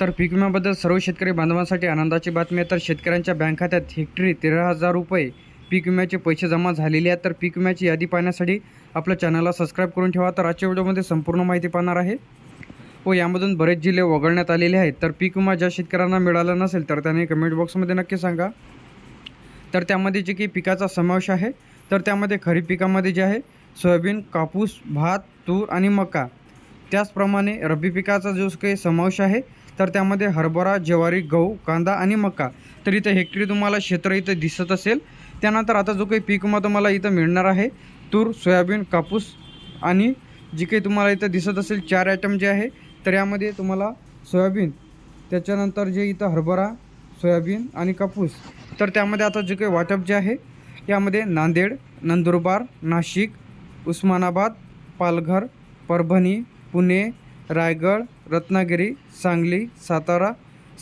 तर पीक विम्याबद्दल सर्व शेतकरी बांधवांसाठी आनंदाची बातमी आहे. तर शेतकऱ्यांच्या बँक खात्यात हेक्टरी तेरा हजार रुपये पीक विम्याचे पैसे जमा झालेले आहेत. तर पीक विम्याची यादी पाहण्यासाठी आपल्या चॅनलला सबस्क्राईब करून ठेवा. तर आजच्या व्हिडिओमध्ये संपूर्ण माहिती पाहणार आहे. व यामधून बरेच जिल्हे वगळण्यात आलेले आहेत. तर पीक विमा ज्या शेतकऱ्यांना मिळाला नसेल तर त्याने कमेंट बॉक्समध्ये नक्की सांगा. तर त्यामध्ये जे काही पिकाचा समावेश आहे. तर त्यामध्ये खरीप पिकामध्ये जे आहे सोयाबीन कापूस भात तूर आणि मका. त्याचप्रमाणे रब्बी पिकाचा जो काही समावेश आहे तर त्यामध्ये हरभरा ज्वारी गहू कांदा आणि मका. तर इथं हेक्टरी तुम्हाला क्षेत्र इथं दिसत असेल. त्यानंतर आता जो काही पीक विमा तुम्हाला इथं मिळणार आहे तूर सोयाबीन कापूस आणि जी काही तुम्हाला इथं दिसत असेल चार आयटम जे आहे तर यामध्ये तुम्हाला सोयाबीन त्याच्यानंतर जे इथं हरभरा सोयाबीन आणि कापूस. तर त्यामध्ये आता जे काही वाटप जे आहे यामध्ये नांदेड नंदुरबार नाशिक उस्मानाबाद पालघर परभणी पुणे रायगड रत्नागिरी सांगली सातारा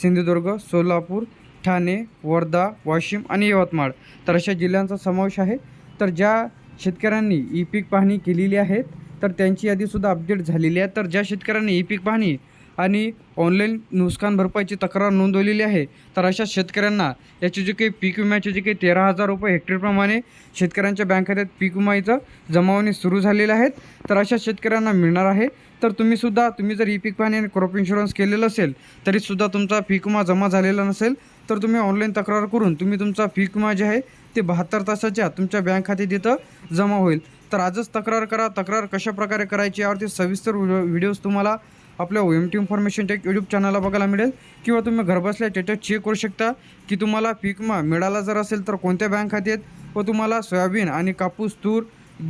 सिंधुदुर्ग सोलापूर ठाणे वर्धा वाशिम आणि यवतमाळ. तर अशा जिल्ह्यांचा समावेश आहे. तर ज्या शेतकऱ्यांनी ई पीक पाहणी केलेली आहेत तर त्यांची यादीसुद्धा अपडेट झालेली आहे. तर ज्या शेतकऱ्यांनी ई पीक पाहणी आणि ऑनलाईन नुकसान भरपाईची तक्रार नोंदवलेली आहे. तर अशा शेतकऱ्यांना याचे जे काही पीक विम्याचे जे काही तेरा हजार रुपये हेक्टरप्रमाणे शेतकऱ्यांच्या बँक खात्यात पीक विमा इथं जमावणे सुरू झालेले आहेत. तर अशा शेतकऱ्यांना मिळणार आहे. तर तुम्हीसुद्धा तुम्ही जर ई पीक पाहणी आणि क्रॉप इन्शुरन्स केलेलं असेल तरीसुद्धा तुमचा पीक विमा जमा झालेला नसेल तर तुम्ही ऑनलाईन तक्रार करून तुम्ही तुमचा पीक विमा जे आहे ते बहात्तर तासाच्या तुमच्या बँक खात्यात इथं जमा होईल. तर आजच तक्रार करा. तक्रार कशा प्रकारे करायची यावरती सविस्तर व्हिडिओज तुम्हाला आपल्या O M T information tech YouTube चॅनलला बघायला मिळेल. किंवा तुम्ही घरबसल्या स्टेटस चेक करू शकता की तुम्हाला पीक विमा मिळाला जर असेल तर कोणत्या बँक खात्यात? व तुम्हाला सोयाबीन आणि कापूस तूर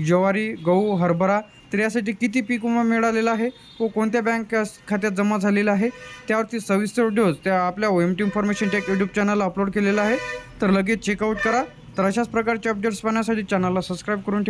ज्वारी गहू हरभरा तर यासाठी किती पीक विमा मिळालेला आहे? व कोणत्या बँक खात्यात जमा झालेला आहे? त्यावरती सविस्तर डोस त्या आपल्या O M T information tech YouTube चॅनलला अपलोड केलेला आहे. तर लगेच चेकआउट करा. तर अशाच प्रकारचे अपडेट्स पाहण्यासाठी चॅनलला सबस्क्राईब करून ठेवा.